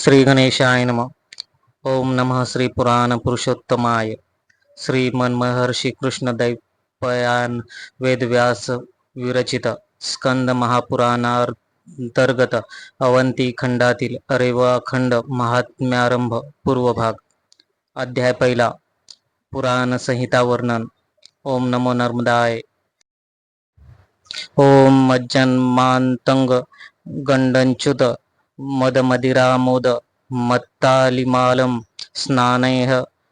श्री गणेशाय नम। ओम नमः श्री पुराण पुरुषोत्तमाय श्री मनमहर्षी कृष्ण दैपयान वेदव्यास विरचित स्कंद महापुराणांतर्गत अवंती खंडातील अरेवा अरेवाखंड महात्म्यारंभ पूर्व भाग अध्याय पहिला। पुराण संहिता वर्णन। ओम नमो नर्मदाय। ओम मज्जन्मांतंग गंडंच्युत मदमदिरामोद मत्तालिमालं स्नानैः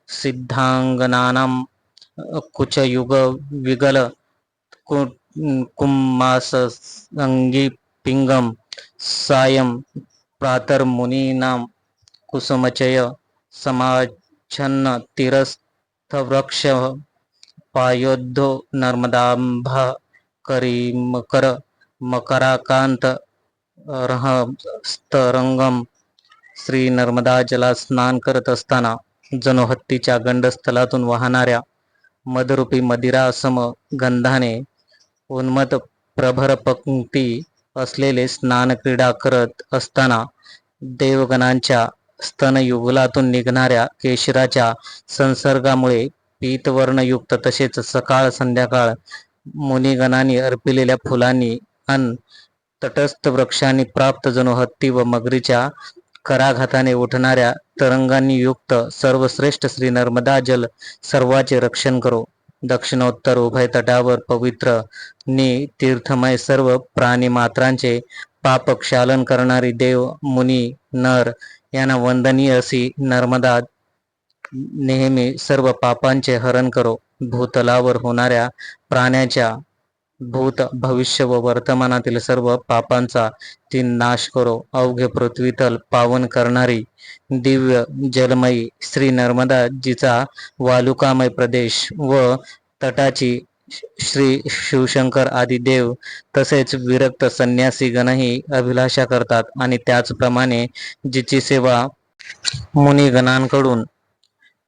सिद्धाङ्गनानां कुचयुगविगल कुम्मासङ्गीपिङ्गं सायं प्रातर्मुनीनां कुसुमचय समाच्छन्न तिरस्थवृक्ष पायोद्धो नर्मदाम्भा करीमकर मकराकांत रहस्तरंगम श्री नर्मदा जलात स्नान करत असताना जणू हत्तीच्या गंडस्थलातून वाहणाऱ्या मदरूपी मदिरा सम गंधाने उन्मत प्रभर पंक्ती असलेले स्नान क्रीडा करत असताना देवगणांच्या स्तनयुगलातून निघणाऱ्या केशराच्या संसर्गामुळे पीतवर्णयुक्त तसेच सकाळ संध्याकाळ मुनिगणांनी अर्पिलेल्या फुलांनी अन तटस्थ वृक्षांनी प्राप्त जणू हत्ती व मगरीच्या कराघाताने उठणाऱ्या तरंगांनी युक्त सर्वश्रेष्ठ श्री नर्मदा जल सर्वाचे रक्षण करो. दक्षिणोत्तर उभय तटावर पवित्र नि तीर्थमय सर्व प्राणी मात्रांचे पाप क्षालन करणारी देव मुनी नर यांना वंदनीय अशी नर्मदा नेहमी सर्व पापांचे हरण करो. भूतलावर होणाऱ्या प्राण्याच्या भूत भविष्य व वर्तमानातील सर्व पापांचा ती नाश करो. अवघे पृथ्वीतल पावन करणारी दिव्य जलमयी श्री नर्मदा जिचा वालुकामय प्रदेश व तटाची श्री शिवशंकर आदी देव तसेच विरक्त संन्यासीगणही अभिलाषा करतात आणि त्याचप्रमाणे जिची सेवा मुनिगणांकडून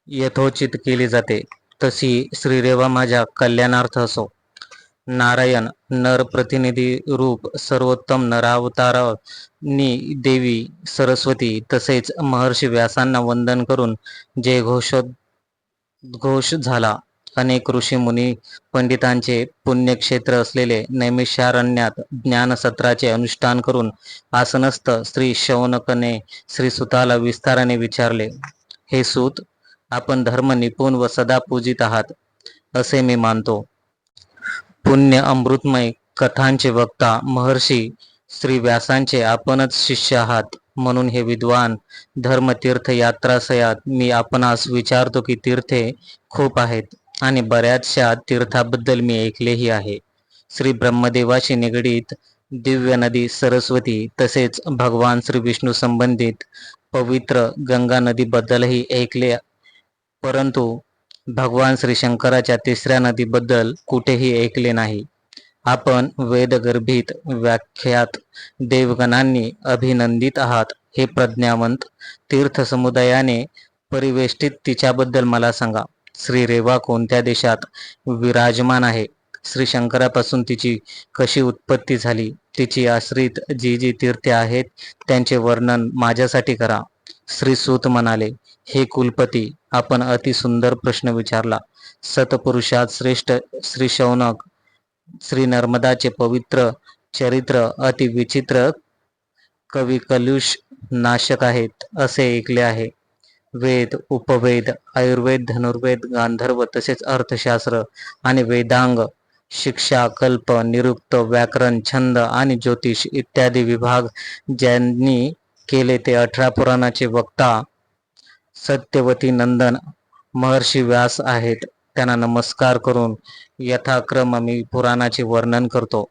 यथोचित केली जाते तशी श्रीरेवा माझ्या कल्याणार्थ असो. नारायण नर प्रतिनिधी रूप सर्वोत्तम नरावतारांनी देवी सरस्वती तसेच महर्षी व्यासांना वंदन करून जे घोष झाला. अनेक ऋषी मुनी पंडितांचे पुण्यक्षेत्र असलेले नैमिषारण्यात ज्ञानसत्राचे अनुष्ठान करून आसनस्थ श्री शौनकने श्री सुताला विस्ताराने विचारले हे सूत आपण धर्म निपुण व सदा पूजित आहात असे मी मानतो. पुण्य अमृतमय कथांचे वक्ता महर्षी श्री व्यासांचे आपणच शिष्य आहात. म्हणून हे विद्वान धर्मतीर्थ यात्रासयात मी आपणास विचारतो की तीर्थे खूप आहेत आणि बऱ्याचशा तीर्थाबद्दल मी ऐकलेही आहे. श्री ब्रह्मदेवाशी निगडीत दिव्य नदी सरस्वती तसेच भगवान श्री विष्णू संबंधित पवित्र गंगा नदीबद्दलही ऐकले परंतु भगवान श्री शंकराच्या तिसऱ्या नदीबद्दल कुठेही ऐकले नाही. आपण वेदगर्भित व्याख्यात देवगणांनी अभिनंदित आहात हे प्रज्ञावंत तीर्थ समुदायाने परिवेष्टित तिच्याबद्दल मला सांगा. श्री रेवा कोणत्या देशात विराजमान आहे? श्री शंकरापासून तिची कशी उत्पत्ती झाली? तिची आश्रित जी जी तीर्थे आहेत त्यांचे वर्णन माझ्यासाठी करा. श्री सूत म्हणाले हे कुलपती आपण अति सुंदर प्रश्न विचारला. सतपुरुषात श्रेष्ठ श्री शौनक श्री नर्मदाचे पवित्र चरित्र अति विचित्र कवी कलुष नाशक आहेत असे ऐकले आहे. वेद उपवेद आयुर्वेद धनुर्वेद गांधर्व तसेच अर्थशास्त्र आणि वेदांग शिक्षा कल्प निरुक्त व्याकरण छंद आणि ज्योतिष इत्यादी विभाग ज्यांनी केले ते अठरा पुराणाचे वक्ता सत्यवती नंदन महर्षी व्यास आहेत. त्यांना नमस्कार करून यथाक्रम मी पुराणाचे वर्णन करतो.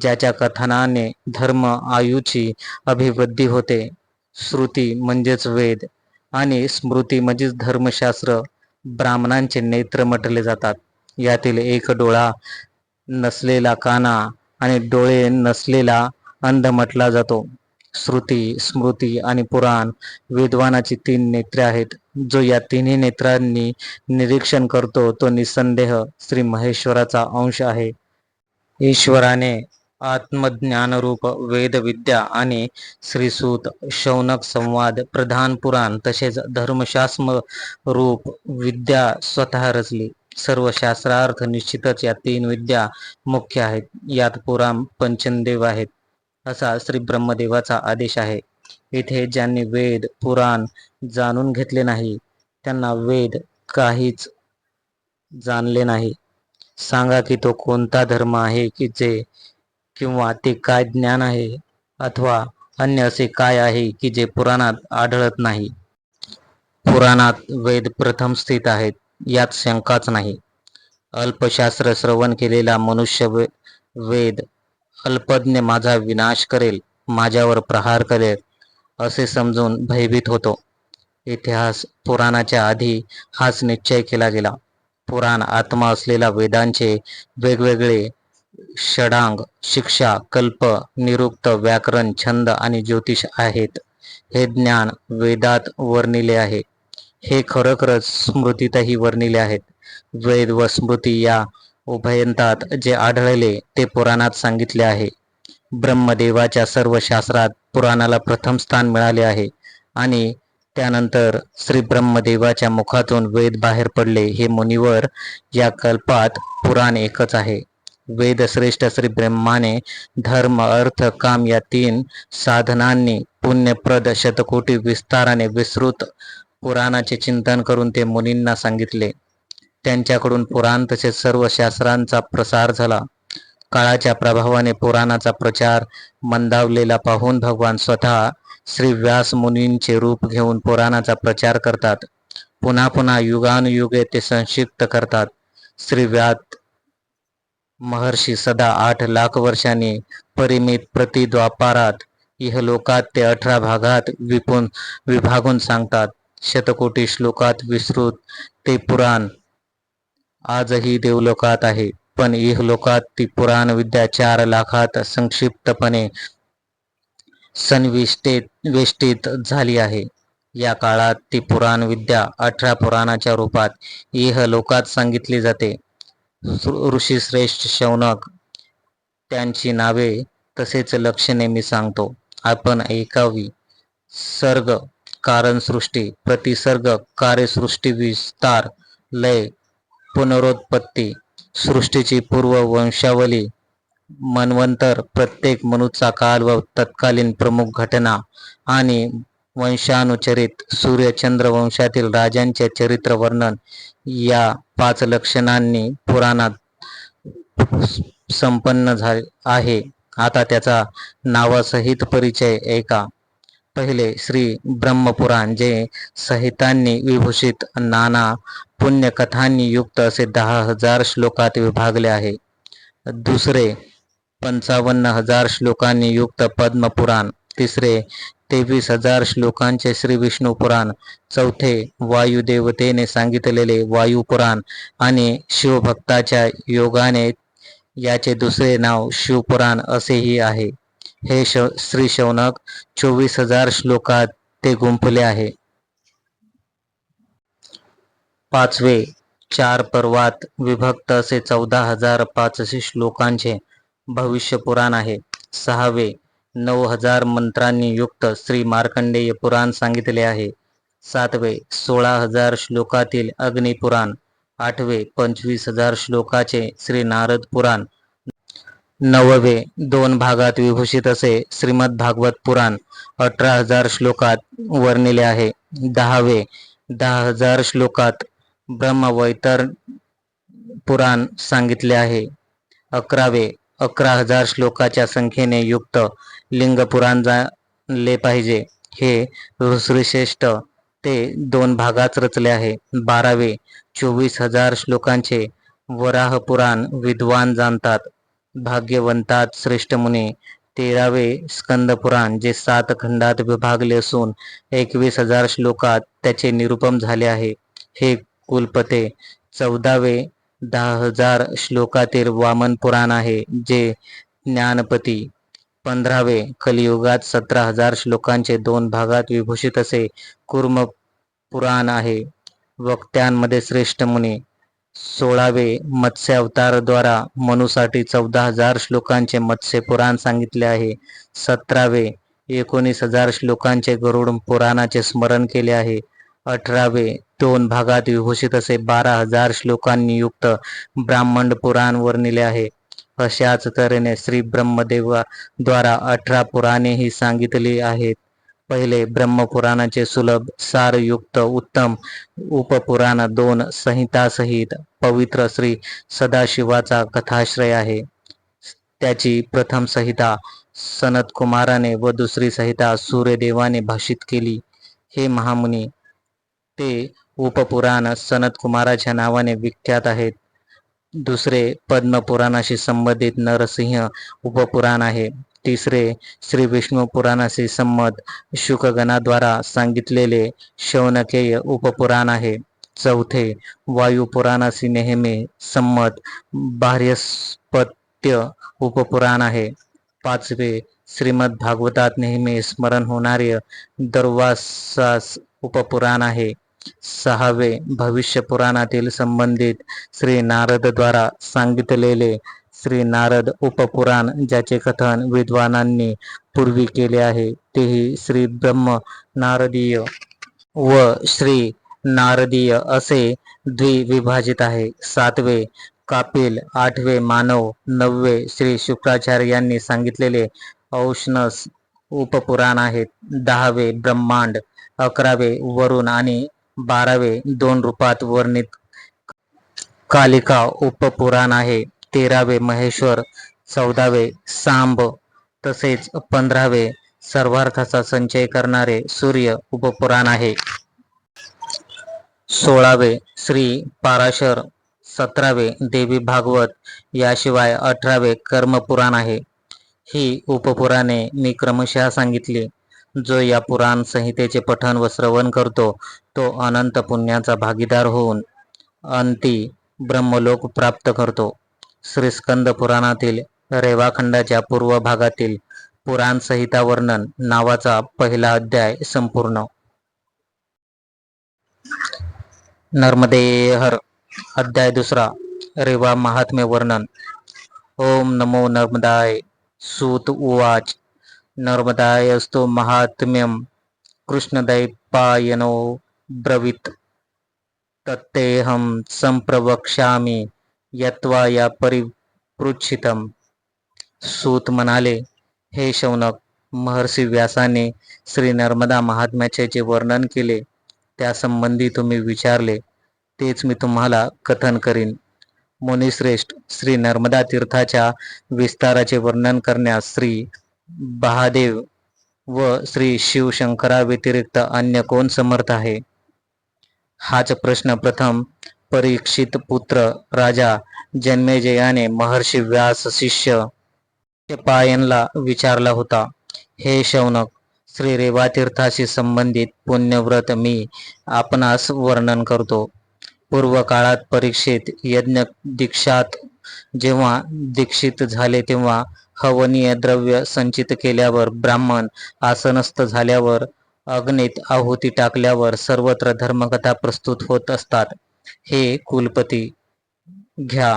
ज्याच्या कथनाने धर्म आयुची अभिवृद्धी होते. श्रुती म्हणजेच वेद आणि स्मृती म्हणजेच धर्मशास्त्र ब्राह्मणांचे नेत्र म्हटले जातात. यातील एक डोळा नसलेला काना आणि डोळे नसलेला अंध म्हटला जातो. श्रुती स्मृती आणि पुराण विद्वानाची तीन नेत्रे आहेत. जो या तिन्ही नेत्रांनी निरीक्षण करतो तो निसंदेह श्री महेश्वराचा अंश आहे. ईश्वराने आत्मज्ञानरूप वेदविद्या आणि श्रीसूत शौनक संवाद प्रधान पुराण तसेच धर्मशास्त्र रूप विद्या स्वतः रचली. सर्व शास्त्रार्थ निश्चितच या तीन विद्या मुख्य आहेत. यात पुराण पंचनदेव आहेत. असा श्री ब्रह्मदेवाचा आदेश आहे. इथे ज्यांनी वेद पुराण जाणून घेतले नाही त्यांना वेद काहीच जाणले नाही. सांगा की तो कोणता धर्म आहे की जे किंवा ते काय ज्ञान आहे अथवा अन्य असे काय आहे की जे पुराणात आढळत नाही? पुराणात वेद प्रथम स्थित आहेत यात शंकाच नाही. अल्पशास्त्र श्रवण केलेला मनुष्य वे- वेद अल्पज्ञ माझा विनाश करेल माझ्यावर प्रहार करेल असे समजून भयभीत होतो. इतिहास पुराणाच्या आधी हाच निश्चय केला गेला. पुराण आत्मा असलेला वेदांचे वेगवेगळे षडांग शिक्षा कल्प निरुक्त व्याकरण छंद आणि ज्योतिष आहेत. हे ज्ञान वेदात वर्णिले आहे. हे खरोखरच स्मृतीतही वर्णिले आहेत. वेद व स्मृती या उभयंतात जे आढळले ते पुराणात सांगितले आहे. ब्रह्मदेवाच्या सर्व शास्त्रात पुराणाला प्रथम स्थान मिळाले आहे आणि त्यानंतर श्री ब्रह्मदेवाच्या मुखातून वेद बाहेर पडले हे मुनिवर या कल्पात पुराण एकच आहे. वेद श्रेष्ठ श्री ब्रह्माने धर्म अर्थ काम या तीन साधनांनी पुण्यप्रद शतकोटी विस्ताराने विस्तृत पुराणाचे चिंतन करून ते मुनींना सांगितले. त्यांच्याकडून पुराण तसेच सर्व शास्त्रांचा प्रसार झाला. काळाच्या प्रभावाने पुराणाचा प्रचार मंदावलेला पाहून भगवान स्वतः श्री व्यास मुनींचे रूप घेऊन पुराणाचा प्रचार करतात. पुन्हा पुन्हा युगानुयुगे ते संक्षिप्त करतात. श्री व्यास महर्षी सदा आठ लाख वर्षांनी परिमित प्रतिद्वापारात इहलोकात ते अठरा भागात विपून विभागून सांगतात. शतकोटी श्लोकात विस्तृत ते पुराण आजही देवलोकात आहे. पण इहलोकात ती पुराण विद्या चार लाखात संक्षिप्तपणे सनविष्टेत वेष्टीत झाली आहे. या काळात ती पुराण विद्या अठरा पुराणाच्या रूपात इह लोकात सांगितली जाते. ऋषीश्रेष्ठ शौनक त्यांची नावे तसेच लक्षणे मी सांगतो. आपण ऐकावी. सर्ग कारण सृष्टी प्रतिसर्ग कार्यसृष्टी विस्तार लय पुनरोत्पत्ती सृष्टीची पूर्व वंशावली मानवंतर प्रत्येक मनुचा काल व तत्कालीन प्रमुख घटना आणि वंशानुचरित सूर्यचंद्र वंशातील राजांचे चरित्र वर्णन या पाच लक्षणांनी पुराणात संपन्न झाले आहे. आता त्याचा नावासहित परिचय ऐका. पहिले श्री ब्रह्मपुराण जे संहितांनी विभूषित नाना पुण्यकथांनी युक्त असे दहा हजार श्लोकात विभागले आहे. दुसरे पंचावन्न हजार श्लोकांनी युक्त पद्मपुराण. तिसरे तेवीस हजार श्लोकांचे श्री विष्णू पुराण. चौथे वायुदेवतेने सांगितलेले वायुपुराण आणि शिवभक्ताच्या योगाने याचे दुसरे नाव शिवपुराण असेही आहे. हे श श्री शौनक चोवीस हजार श्लोकात ते गुंफले आहे. पाचवे चार पर्वात विभक्त असे चौदा हजार पाचशे श्लोकांचे भविष्य पुराण आहे. सहावे नऊ हजार मंत्रांनी युक्त श्री मार्कंडेय पुराण सांगितले आहे. सातवे सोळा हजार श्लोकातील अग्निपुराण. आठवे पंचवीस हजार श्लोकाचे श्री नारद पुराण. नववे दोन भागात विभूषित असे श्रीमद भागवत पुराण अठरा हजार श्लोकात वर्णिले आहे. दहावे दहा हजार श्लोकात ब्रह्मवैतर पुराण सांगितले आहे. अकरावे अकरा हजार श्लोकाच्या संख्येने युक्त लिंग पुराण जाणले पाहिजे. हे ऋषीश्रेष्ठ ते दोन भागात रचले आहे. बारावे चोवीस हजार श्लोकांचे वराह पुराण विद्वान जाणतात. भाग्यवंतात श्रेष्ठ मुने तेरावे स्कंद पुराण जे सात खंडात विभागले असून एकवीस हजार श्लोकात त्याचे निरूपम झाले आहे. हे कुलपते चौदावे दहा हजार श्लोकातील वामन पुराण आहे जे ज्ञानपती. पंधरावे कलियुगात सतरा हजार श्लोकांचे दोन भागात विभूषित असे कुर्म पुराण आहे. वक्त्यांमध्ये श्रेष्ठ मुनी सोळावे मत्स्य अवतारद्वारा मनुसाठी चौदा हजार श्लोकांचे मत्स्य पुराण सांगितले आहे. सतरावे एकोणीस हजार श्लोकांचे गरुड पुराणाचे स्मरण केले आहे. अठरावे दोन भागात विभूषित असे बारा हजार श्लोकांनी युक्त ब्राह्मण पुराण वर्णिले आहे. अशाच तऱ्हेने श्री ब्रह्मदेवा द्वारा अठरा पुराणेही सांगितली आहेत. पहिले ब्रह्मपुराणाचे सुलभ सारयुक्त उत्तम उपपुराण दोन संहितासहित पवित्र श्री सदाशिवाचा कथाश्रय आहे. त्याची प्रथम संहिता सनत कुमाराने व दुसरी संहिता सूर्यदेवाने भाषित केली. हे महामुनी ते उपपुराण सनत कुमाराच्या नावाने विख्यात आहेत. दुसरे पद्मपुराणाशी संबंधित नरसिंह उपपुराण आहे. तिसरे श्री विष्णू पुराणाशी संमत शुकगणाद्वारा सांगितलेले शौनकेय उपपुराण आहे. चौथे वायू पुराणाशी नेहमी संमत बाह्यस्पत्य उपपुराण आहे. पाचवे श्रीमद भागवतात नेहमी स्मरण होणारे दर्वासास उपपुराण आहे. सहावे भविष्य पुराणातील संबंधित श्री नारदद्वारा सांगितलेले श्री नारद उपपुराण ज्याचे कथन विद्वानांनी पूर्वी केले आहे तेही श्री ब्रह्म नारदीय व श्री नारदीय असे द्विविभाजित आहे. सातवे कापिल आठवे मानव नववे श्री शुक्राचार्य यांनी सांगितलेले औष्णस उपपुराण आहेत दहावे ब्रह्मांड अकरावे वरुण आणि बारावे दोन रूपात वर्णित कालिका उपपुराण आहे. तेरावे महेश्वर चौदावे सांब तसेच पंधरावे सर्वार्थाचा संचय करणारे सूर्य उपपुराण आहे. सोळावे श्री पाराशर सतरावे देवी भागवत याशिवाय अठरावे कर्मपुराण आहे. ही उपपुराणे मी क्रमशः सांगितली. जो या पुराण संहितेचे पठण व श्रवण करतो तो अनंत पुण्याचा भागीदार होऊन अंती ब्रह्मलोक प्राप्त करतो. श्रीस्कंद पुराणातील रेवाखंडाच्या पूर्व भागातील पुराण संहिता वर्णन नावाचा पहिला अध्याय संपूर्ण. नर्मदे हर अध्याय दुसरा रेवा महात्म्य वर्णन. ओम नमो नर्मदाय सूत उवाच. नर्मदाय असतो महात्म्यम कृष्णदैपायनो ब्रवीत. तत्तेहम संप्रवक्ष्यामि यत्वा या परिपृच्छितम. सूत म्हणाले हे शौनक महर्षी व्यासाने श्री नर्मदा महात्म्याचे जे वर्णन केले त्यासंबंधी तुम्ही विचारले तेच मी तुम्हाला कथन करीन. मुनिश्रेष्ठ श्री नर्मदा तीर्थाच्या विस्ताराचे वर्णन करण्यास श्री बहादेव व श्री शिवशंकरा व्यतिरिक्त अन्य कोण समर्थ आहे? हाच प्रश्न प्रथम परीक्षित पुत्र राजा जन्मेजयाने महर्षी व्यास शिष्य पायनला विचारला होता हे शौनक श्री रेवातीर्थाशी संबंधित पुण्यव्रत मी आपणास वर्णन करतो. पूर्व काळात परीक्षित यज्ञ दीक्षात जेव्हा दीक्षित झाले तेव्हा हवनीय द्रव्य संचित केल्यावर ब्राह्मण आसनस्थ झाल्यावर अग्नीत आहुती टाकल्यावर सर्वत्र धर्मकथा प्रस्तुत होत असतात. हे कुलपती घ्या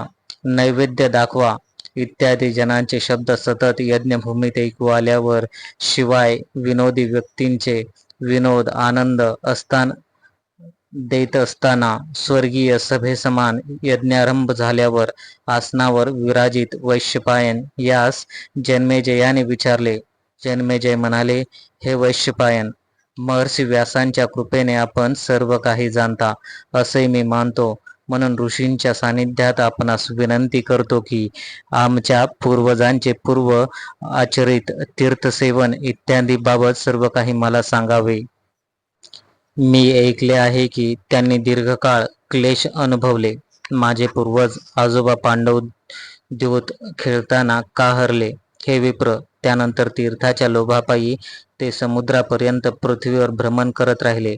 नैवेद्य दाखवा इत्यादी जनांचे शब्द सतत यज्ञभूमीत ऐकू आल्यावर शिवाय विनोदी व्यक्तींचे विनोद आनंद असताना देत असताना स्वर्गीय सभेसमान यज्ञारंभ झाल्यावर आसनावर विराजित वैश्यपायन यास जन्मेजयाने विचारले. जन्मेजय म्हणाले हे वैश्यपायन महर्षी व्यासांच्या कृपेने आपण सर्व काही जाणता असे मी मानतो. म्हणून ऋषींच्या सानिध्यात आपणास विनंती करतो की आमच्या पूर्वजांचे पूर्व आचरित तीर्थसेवन इत्यादी बाबत सर्व काही मला सांगावे. मी ऐकले आहे की त्यांनी दीर्घकाळ क्लेश अनुभवले. माझे पूर्वज आजोबा पांडव द्यूत खेळताना का हरले हे विप्र त्यानंतर तीर्थाच्या लोभापायी ते समुद्रापर्यंत पृथ्वीवर भ्रमण करत राहिले.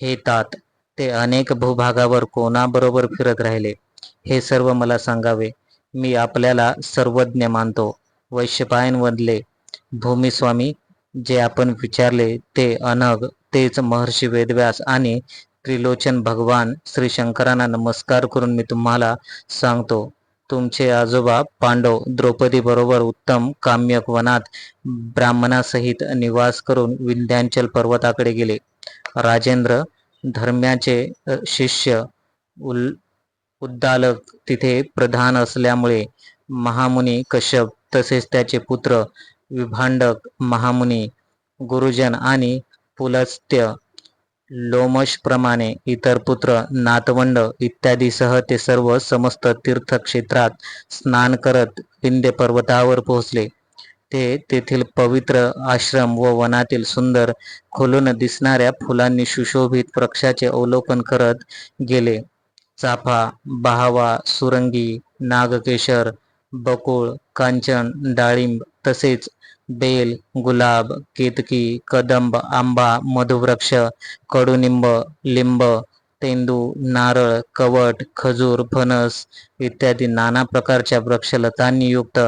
हे तात ते अनेक भूभागावर कोणाबरोबर फिरत राहिले हे सर्व मला सांगावे. मी आपल्याला सर्वज्ञ मानतो. वैश्यपायन वदले भूमिस्वामी जे आपण विचारले ते अनग तेच महर्षी वेदव्यास आणि त्रिलोचन भगवान श्री शंकरांना नमस्कार करून मी तुम्हाला सांगतो. तुमचे आजोबा पांडव द्रौपदी बरोबर उत्तम काम्यक वनात ब्राह्मणासहित निवास करून विंध्यांचल पर्वताकडे गेले. राजेंद्र धर्म्याचे शिष्य उल उद्दालक तिथे प्रधान असल्यामुळे महामुनी कश्यप तसेच त्याचे पुत्र विभांडक महामुनी गुरुजन आणि पुलस्त्य लोमशप्रमाणे इतर पुत्र नातवंड इत्यादीसह ते सर्व समस्त तीर्थक्षेत्रात स्नान करत विंध्य पर्वतावर पोहोचले. ते तेथील पवित्र आश्रम व वनातील सुंदर खोलून दिसणाऱ्या फुलांनी सुशोभित वृक्षाचे अवलोकन करत गेले. चाफा बहावा सुरंगी नागकेशर बकुळ कांचन डाळिंब तसेच बेल गुलाब केतकी कदंब आंबा मधुवृक्ष कडुनिंब लिंब तेंदू नारळ कवट खजूर फणस इत्यादी नाना प्रकारच्या वृक्षलतांनी युक्त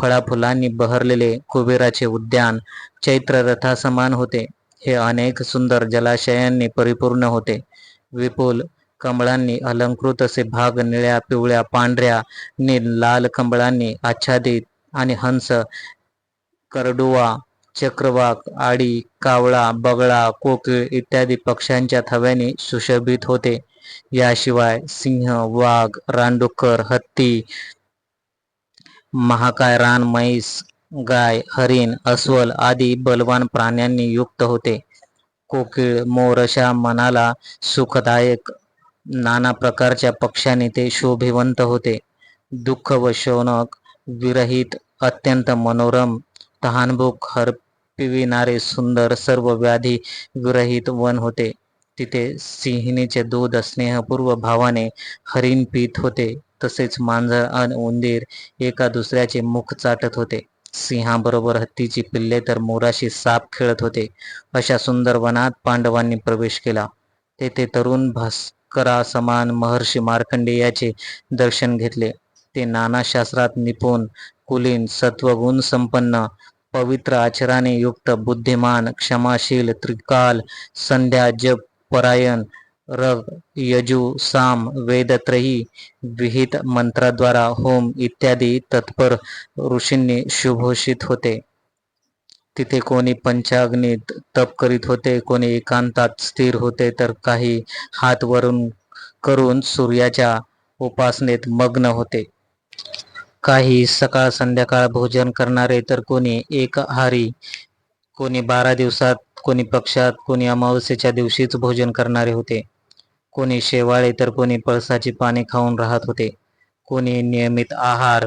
फळाफुलांनी बहरलेले कुबेराचे उद्यान चैत्र रथासमान होते. हे अनेक सुंदर जलाशयांनी परिपूर्ण होते. विपुल कमळांनी अलंकृत असे भाग निळ्या पिवळ्या पांढऱ्या नील लाल कमळांनी आच्छादित आणि हंस करडुवा चक्रवाक आडी कावळा बगळा कोकिळ इत्यादी पक्ष्यांच्या थव्याने सुशोभित होते. याशिवाय सिंह वाघ रानडुक्कर हत्ती महाकाय रान म्हैस गाय हरिण अस्वल आदी बलवान प्राण्यांनी युक्त होते. कोकिळ मोर अशा मनाला सुखदायक नाना प्रकारच्या पक्ष्यांनी ते शोभिवंत होते. दुःख व शौनक विरहित अत्यंत मनोरम तहानभूक हरपिविणारे सुंदर सर्व व्याधी विरहित वन होते. तिथे सिंहिणीचे दूध स्नेहपूर्व भावाने हरिण पीत होते. तसेच मांजर आणि उंदीर एका दुसऱ्याचे मुख चाटत होते. सिंहाबरोबर हत्तीची पिल्ले तर मोराशी साप खेळत होते. अशा सुंदर वनात पांडवांनी प्रवेश केला. तेथे तरुण भास्करा समान महर्षी मार्कंडेयाचे दर्शन घेतले. ते नाना शास्त्रात निपुण कुलीन सत्वगुण संपन्न पवित्र आचराने युक्त बुद्धिमान क्षमाशील त्रिकाल संध्या जप परायण रग यजु साम वेदत्रयी विहित मंत्राद्वारा होम इत्यादी तत्पर ऋषींनी शुभोषित होते. तिथे कोणी पंचाग्नीत तप करीत होते कोणी एकांतात स्थिर होते तर काही हात वरून करून सूर्याच्या उपासनेत मग्न होते. काही सकाळ संध्याकाळ भोजन करणारे तर कोणी एकहारी कोणी बारा दिवसात कोणी पक्षात कोणी अमावस्येच्या दिवशीच भोजन करणारे होते. कोणी शेवाळे तर कोणी पळसाची पाने खाऊन राहत होते. कोणी नियमित आहार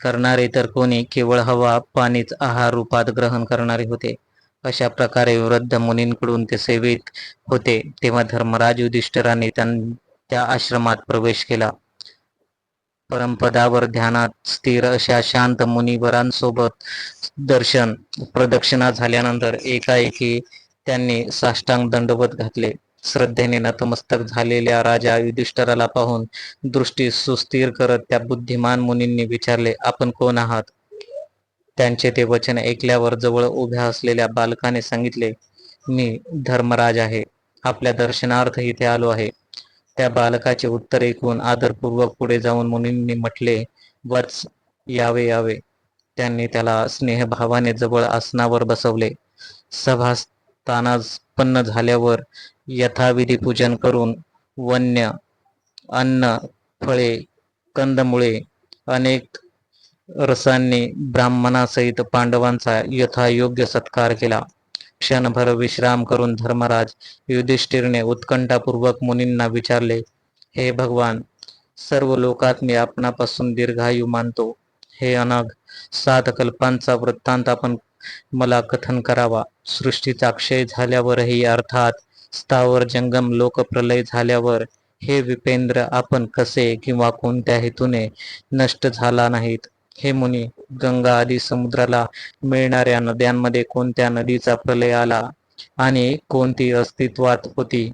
करणारे तर कोणी केवळ हवा पाणीच आहार रूपात ग्रहण करणारे होते. अशा प्रकारे वृद्ध मुनींकडून ते सेवित होते तेव्हा धर्मराज युधिष्ठिराने त्यां त्या आश्रमात प्रवेश केला. परमपदावर ध्यानात स्थिर अशा शांत मुनिवरांसोबत दर्शन प्रदक्षिणा झाल्यानंतर एकाएकी त्यांनी साष्टांग दंडवत घातले. श्रद्धेने नतमस्तक झालेल्या राजा युधिष्ठराला पाहून दृष्टी सुस्थिर करत त्या बुद्धिमान मुनींनी विचारले आपण कोण आहात? त्यांचे ते वचन ऐकल्यावर जवळ उभ्या असलेल्या बालकाने सांगितले मी धर्मराज आहे. आपल्या दर्शनार्थ इथे आलो आहे. त्या बालकाचे उत्तर ऐकून आदरपूर्वक पुढे जाऊन मुनींनी म्हटले वत्स यावे यावे. त्यांनी त्याला स्नेहभावाने जवळ आसनावर बसवले. सभास्थानापन्न झाल्यावर यथाविधी पूजन करून वन्य अन्न फळे कंदमुळे अनेक रसांनी ब्राह्मणासहित पांडवांचा यथायोग्य सत्कार केला. क्षणभर विश्राम करून धर्मराज युधिष्ठिरने उत्कंठापूर्वक मुनींना विचारले हे भगवान सर्व लोकात मी आपणापासून दीर्घायू मानतो. हे अनग सात कल्पांचा वृत्तांत आपण मला कथन करावा. सृष्टीचा क्षय झाल्यावरही अर्थात स्थावर जंगम लोकप्रलय झाल्यावर हे विपेंद्र आपण कसे किंवा कोणत्या हेतूने नष्ट झाला नाहीत? हे मुनी गंगा आदी समुद्राला मिळणाऱ्या नद्यांमध्ये कोणत्या नदीचा प्रलय आला आणि कोणती अस्तित्वात होती?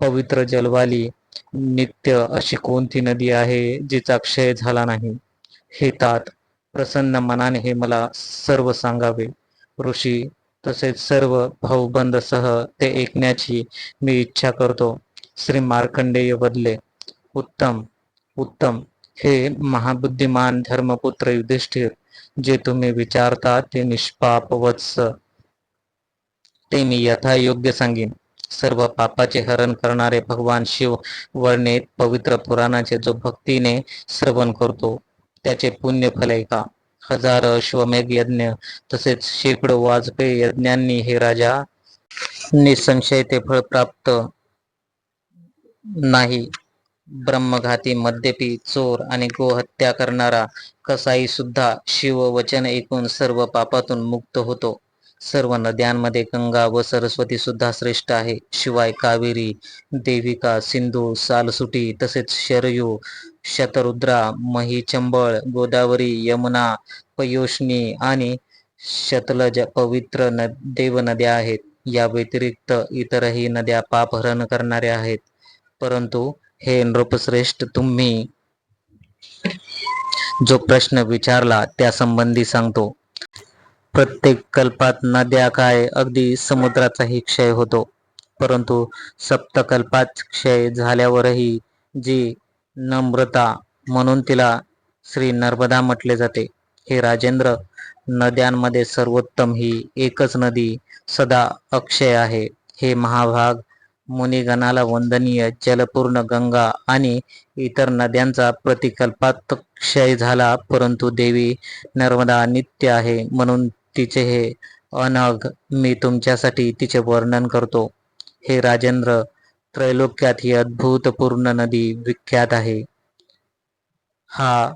पवित्र जलवाली नित्य अशी कोणती नदी आहे जिचा क्षय झाला नाही? हे तात प्रसन्न मनाने हे मला सर्व सांगावे. ऋषी तसेच सर्व भाऊबंदसह ते ऐकण्याची मी इच्छा करतो. श्री मार्कंडेय बदले. उत्तम उत्तम. हे महाबुद्धिमान धर्मपुत्र युधिष्ठिर जे तुम्ही विचारता ते निष्पाप वत्स. ते मी यथायोग्य सांगेन सर्व पापाचे हरण करणारे भगवान शिव वर्णित पवित्र पुराणाचे जो भक्तीने श्रवण करतो त्याचे पुण्य फल का? हजार अश्वमेघ यज्ञ तसेच शेकडो वाजपेयी यज्ञांनी हे राजा निसंशय ते फळ प्राप्त नाही. ब्रह्मघाती मद्यपी चोर आणि गोहत्या करणारा कसाई सुद्धा शिव वचन ऐकून सर्व पापातून मुक्त होतो. सर्व नद्यांमध्ये गंगा व सरस्वती सुद्धा श्रेष्ठ आहे. शिवाय कावेरी देविका सिंधू सालसुटी तसेच शरयू शतरुद्रा महीचंबळ गोदावरी यमुना पयोष्णी आणि शतलज पवित्र न देव नद्या आहेत. या व्यतिरिक्त इतरही नद्या पापहरण करणाऱ्या आहेत. परंतु हे नृपश्रेष्ठ तुम्ही. जो प्रश्न विचारला त्या संबंधी सांगतो. प्रत्येक कल्पात नद्या काय अगदी समुद्राचाही क्षय होतो. परंतु सप्तकल्पात क्षय झाल्यावरही जी नम्रता म्हणून तिला श्री नर्मदा म्हटले जाते. हे राजेंद्र नद्यांमध्ये सर्वोत्तम ही एकच नदी सदा अक्षय आहे. हे महाभाग मुनिगणाला वंदनीय जलपूर्ण गंगा आणि इतर नद्यांचा प्रतिकल्पात क्षय झाला परंतु देवी नर्मदा नित्य आहे म्हणून तिचे हे अनग मी तुमच्यासाठी तिचे वर्णन करतो. हे राजेंद्र त्रैलोक्यात ही अद्भुतपूर्ण नदी विख्यात आहे. हा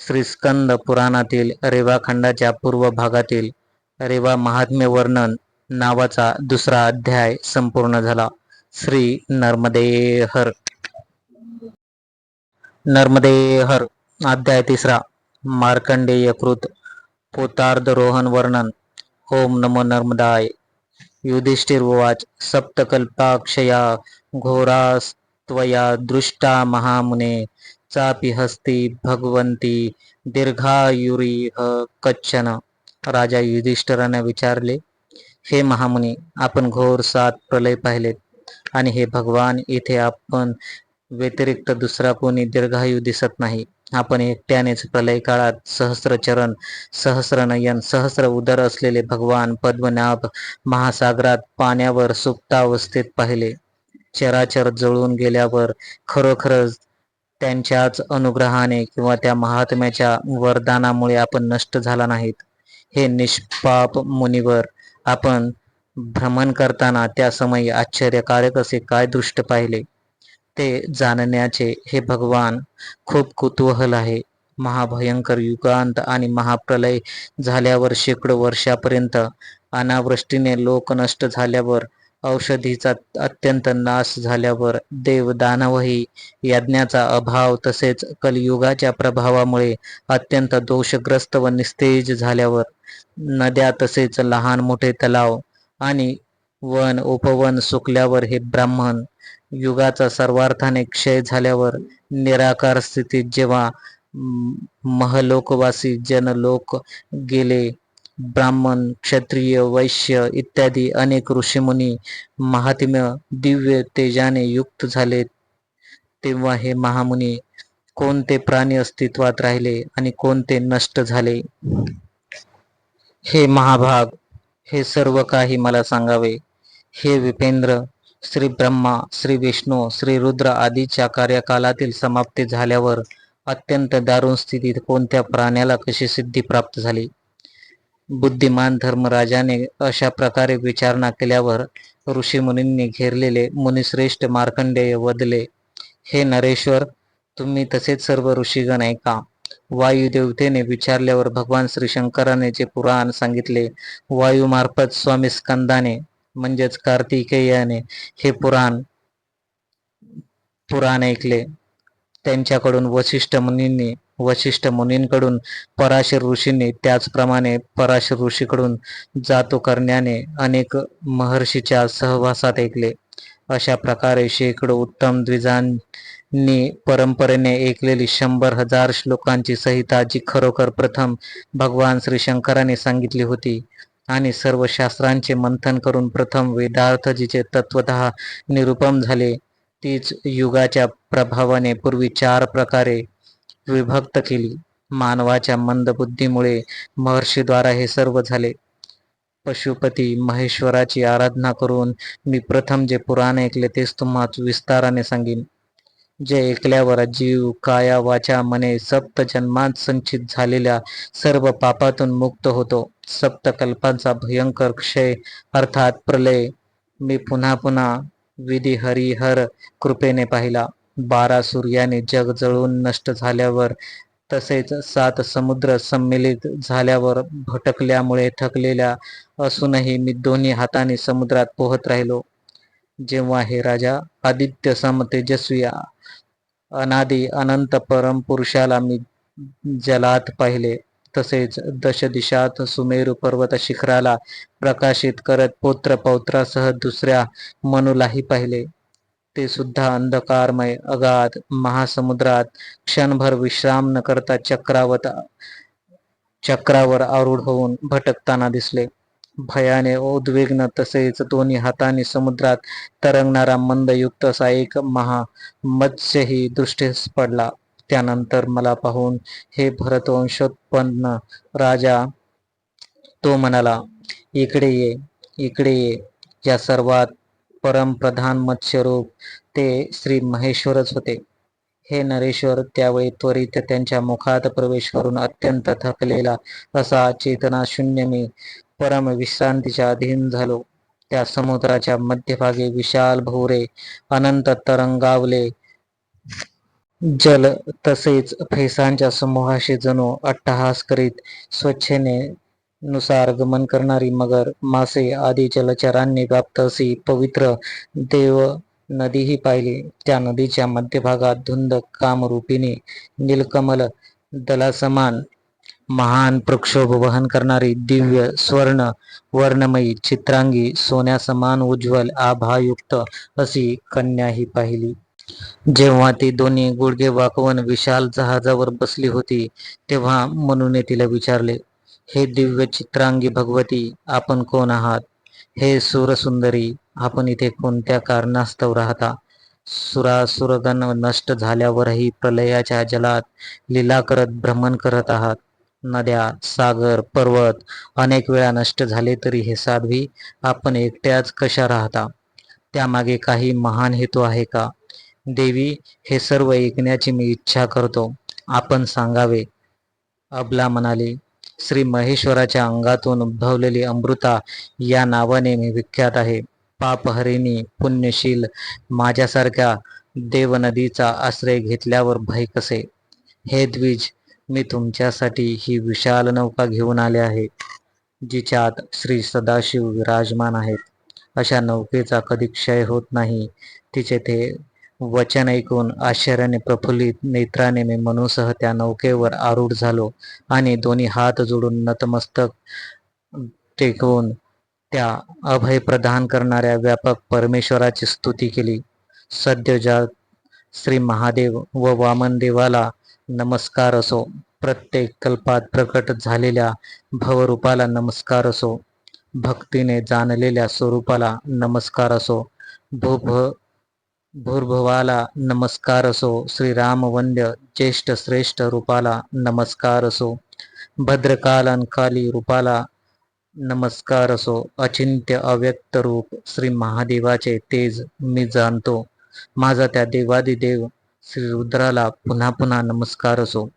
श्रीस्कंद पुराणातील रेवा खंडाच्या पूर्व भागातील रेवा महात्म्य वर्णन नावाचा दुसरा अध्याय संपूर्ण झाला. श्री नर्मदेहर. नर्मदेहर अध्याय तिसरा मार्कंडेय कृत पोतार्ध रोहन वर्णन ओम नमो नर्मदाय. युधिष्ठिर उवाच सप्तकल्पाक्षया घोरास्त्वया दृष्टा महामुने चापि हस्ती भगवंती दीर्घायुरीह कच्छन. राजा युधिष्ठिराने विचारले हे महामुनी आपण घोर सात प्रलय पाहिलेत. आणि हे भगवान इथे आपण व्यतिरिक्त दुसरा कोणी दीर्घायू दिसत नाही. आपण एकट्यानेच प्रलय काळात सहस्रचरण सहस्रनयन सहस्र उदर असलेले भगवान पद्मनाभ महासागरात पाण्यावर सुप्तावस्थेत पाहिले. चराचर जळून गेल्यावर खरोखरच त्यांच्याच अनुग्रहाने किंवा त्या महात्म्याच्या वरदानामुळे आपण नष्ट झाला नाहीत. हे निष्पाप मुनिवर आपण भ्रमण करताना त्या समयी आश्चर्यकारक असे काय दृष्ट पाहिले? ते जाणण्याचे हे भगवान खूप कुतूहल आहे. महाभयंकर युगांत आणि महाप्रलय झाल्यावर शेकडो वर्षापर्यंत अनावृष्टीने लोक नष्ट झाल्यावर औषधीचा अत्यंत नाश झाल्यावर देव दानवही यज्ञाचा अभाव तसेच कलियुगाच्या प्रभावामुळे अत्यंत दोषग्रस्त व निस्तेज झाल्यावर नद्या तसेच लहान मोठे तलाव आणि वन उपवन सुकल्यावर हे ब्राह्मण युगाचा सर्वार्थाने क्षय झाल्यावर निराकार स्थितीत जेव्हा महलोकवासी जनलोक गेले ब्राह्मण क्षत्रिय वैश्य इत्यादी अनेक ऋषीमुनी महात्म्य दिव्य तेजाने युक्त झाले. तेव्हा हे महामुनी कोणते प्राणी अस्तित्वात राहिले आणि कोणते नष्ट झाले? हे महाभाग हे सर्व काही मला सांगावे. हे विपेंद्र श्री ब्रह्मा श्री विष्णू श्री रुद्र आदीच्या कार्यकालातील समाप्ती झाल्यावर अत्यंत दारुण स्थितीत कोणत्या प्राण्याला कशी सिद्धी प्राप्त झाली? बुद्धिमान धर्मराजाने अशा प्रकारे विचारणा केल्यावर ऋषीमुनींनी घेरलेले मुनिश्रेष्ठ मार्कंडेय वदले हे नरेश्वर तुम्ही तसेच सर्व ऋषीगण ऐका वायुदेवतेने विचारल्यावर भगवान श्री शंकराने जे पुराण सांगितले वायुमार्फत स्वामी स्कंदाने म्हणजेच कार्तिकेयाने हे पुराण पुराण ऐकले. त्यांच्याकडून वशिष्ठ मुनींनी वशिष्ठ मुनींकडून पराशर ऋषींनी त्याचप्रमाणे पराशर ऋषीकडून जातो करण्याने अनेक महर्षीच्या सहवासात ऐकले. अशा प्रकारे शेकडो उत्तम द्विजां द्विजांनी परंपरेने ऐकलेली शंभर हजार श्लोकांची संहिता जी खरोखर प्रथम भगवान श्री शंकराने सांगितली होती. आणि सर्व शास्त्रांचे मंथन करून प्रथम वेदार्थजीचे तत्वत निरुपम निरूपम झाले. तीच युगाच्या प्रभावाने पूर्वी चार प्रकारे विभक्त केली. मानवाच्या मंदबुद्धीमुळे महर्षीद्वारा हे सर्व झाले. पशुपती महेश्वराची आराधना करून मी प्रथम जे पुराण ऐकले तेच तुम्हाला विस्ताराने सांगेन. जे ऐकल्यावर जीव काया वाचा मने सप्त जन्मात संचित झालेल्या सर्व पापातून मुक्त होतो. सप्तकल्पांचा भयंकर क्षय अर्थात प्रलय. मी पुन्हा पुन्हा विधी हरिहर कृपेने पाहिला. बारा सूर्याने जग जळून नष्ट झाल्यावर तसेच सात समुद्र संमिलित झाल्यावर भटकल्यामुळे थकलेल्या असूनही मी दोन्ही हाताने समुद्रात पोहत राहिलो. जेव्हा हे राजा आदित्य सम तेजस्वी अनादी अनंत परम पुरुषाला मी जलात पाहिले. तसेच दशदिशात सुमेरू पर्वत शिखराला प्रकाशित करत पौत्र पौत्रासह दुसऱ्या मनुलाही पाहिले. ते सुद्धा अंधकारमय अगाध महासमुद्रात क्षणभर विश्राम न करता चक्रावत चक्रावर आरूढ होऊन भटकताना दिसले. भयाने उद्विग्न तसेच दोन्ही हाताने समुद्रात तरंगणारा मंदयुक्त असा एक महा मत्स्यही दृष्टीस पडला. त्यानंतर मला पाहून हे भरतवंशोत्पन्न राजा तो म्हणाला इकडे ये इकडे ये. या सर्वात परमप्रधान मत्स्यरूप ते श्री महेश्वरच होते. हे नरेश्वर त्यावेळी त्वरित त्यांच्या मुखात प्रवेश करून अत्यंत थकलेला असा चेतना शून्य मी परम विश्रांतीच्या अधीन झालो. त्या समुद्राच्या मध्यभागी विशाल भोवरे अनंत तरंगावले जल तसेच फेसांच्या समूहाशी जणू अट्टहास करीत स्वच्छेने नुसार गमन करणारी मगर मासे आदी जलचरांनी व्याप्त अशी पवित्र देव नदीही पाहिली. त्या नदीच्या मध्यभागात धुंद कामरूपिणी नीलकमल दलासमान महान प्रक्षोभ वहन करणारी दिव्य स्वर्ण वर्णमयी चित्रांगी सोन्यासमान उज्ज्वल आभायुक्त अशी कन्या ही पाहिली. जेव्हा ती दोन्ही गुडघे वाकवून विशाल जहाजावर बसली होती तेव्हा म्हणून तिला विचारले हे दिव्य चित्रांगी भगवती आपण कोण आहात? हे सुरसुंदरी आपण इथे कोणत्या कारणास्तव राहता? सुरासुरगण नष्ट झाल्यावरही प्रलयाच्या जलात लीला करत भ्रमण करत आहात. नद्या सागर पर्वत अनेक वेळा नष्ट झाले तरी हे साध्वी आपण एकट्याच कशा राहता? त्यामागे काही महान हेतू आहे का? देवी हे सर्व ऐकण्याची मी इच्छा करतो. आपण सांगावे. अबला म्हणाली श्री महेश्वराच्या अंगातून उद्भवलेली अमृता या नावाने मी विख्यात आहे. पापहरिणी पुण्यशील माझ्यासारख्या देवनदीचा आश्रय घेतल्यावर भय कसे? हे द्विज मी तुमच्यासाठी ही विशाल नौका घेऊन आले आहे जिच्यात श्री सदाशिव विराजमान आहेत. अशा नौकेचा कधी क्षय होत नाही. तिचे ते वचन ऐकून आश्चर्याने प्रफुल्लित नेत्राने मी मनूसह त्या नौकेवर आरूढ झालो आणि दोन्ही हात जोडून नतमस्तक टेकवून त्या अभय प्रदान करणाऱ्या व्यापक परमेश्वराची स्तुती केली. सद्यजात श्री महादेव व वामनदेवाला नमस्कार असो. प्रत्येक कल्पात प्रकट झालेल्या भवरूपाला नमस्कार असो. भक्तीने जाणलेल्या स्वरूपाला नमस्कार असो. भूभ भूर्भवाला नमस्कार असो. श्रीरामवंद्य ज्येष्ठ श्रेष्ठ रूपाला नमस्कार असो. भद्रकालनकाली रूपाला नमस्कार असो. अचिंत्य अव्यक्त रूप श्री महादेवाचे तेज मी जाणतो. माझा त्या देवादिदेव श्री रुद्राला पुन्हा पुन्हा नमस्कार असो.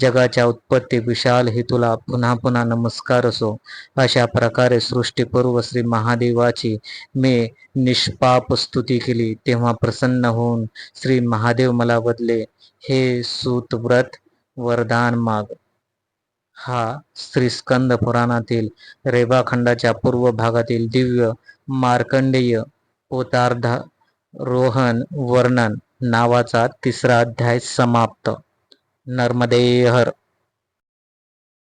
जगाच्या उत्पत्ती विशाल हेतूला पुन्हा पुन्हा नमस्कार असो. अशा प्रकारे सृष्टीपूर्व श्री महादेवाची मी निष्पाप स्तुती केली. तेव्हा प्रसन्न होऊन श्री महादेव मला बदले हे सूतव्रत वरदान माग. हा श्री स्कंद पुराणातील रेवाखंडाच्या पूर्व भागातील दिव्य मार्कंडेय पोतार्ध रोहन वर्णन नावाचा तिसरा अध्याय समाप्त. नर्मदे हर